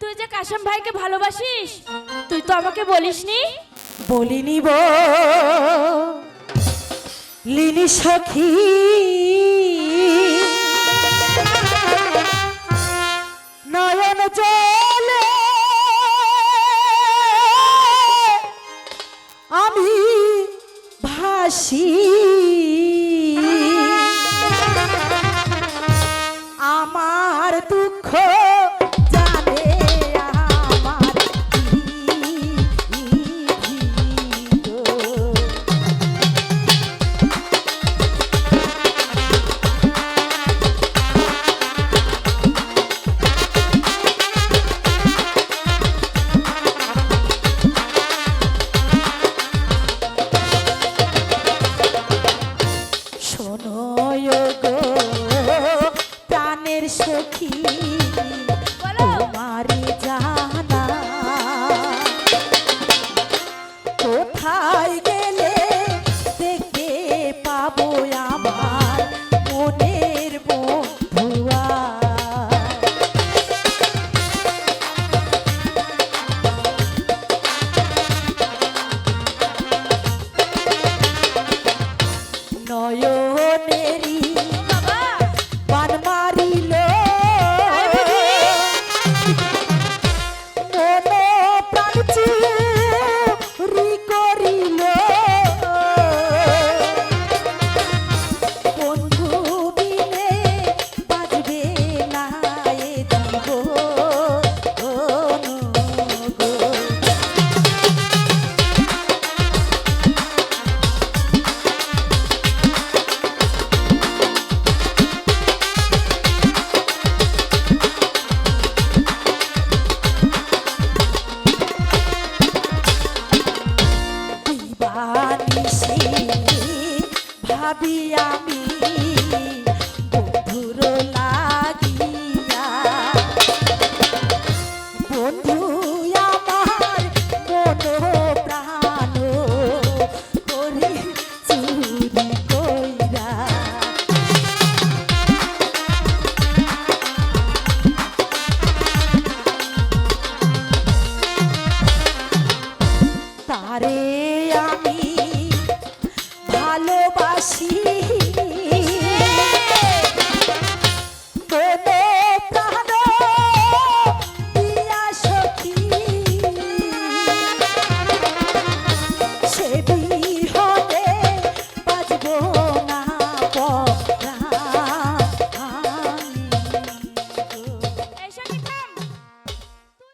তুই যে কাশম ভাইকে ভালোবাসিস, তুই তো আমাকে বলিসনি? বলিনি লিনি সখী। নয়ন চলে। আমি ভাসি। সখী। নিশি ভাবি আমি বন্ধুর লাগিয়া। বন্ধু আমার মন প্রাণ করি তারে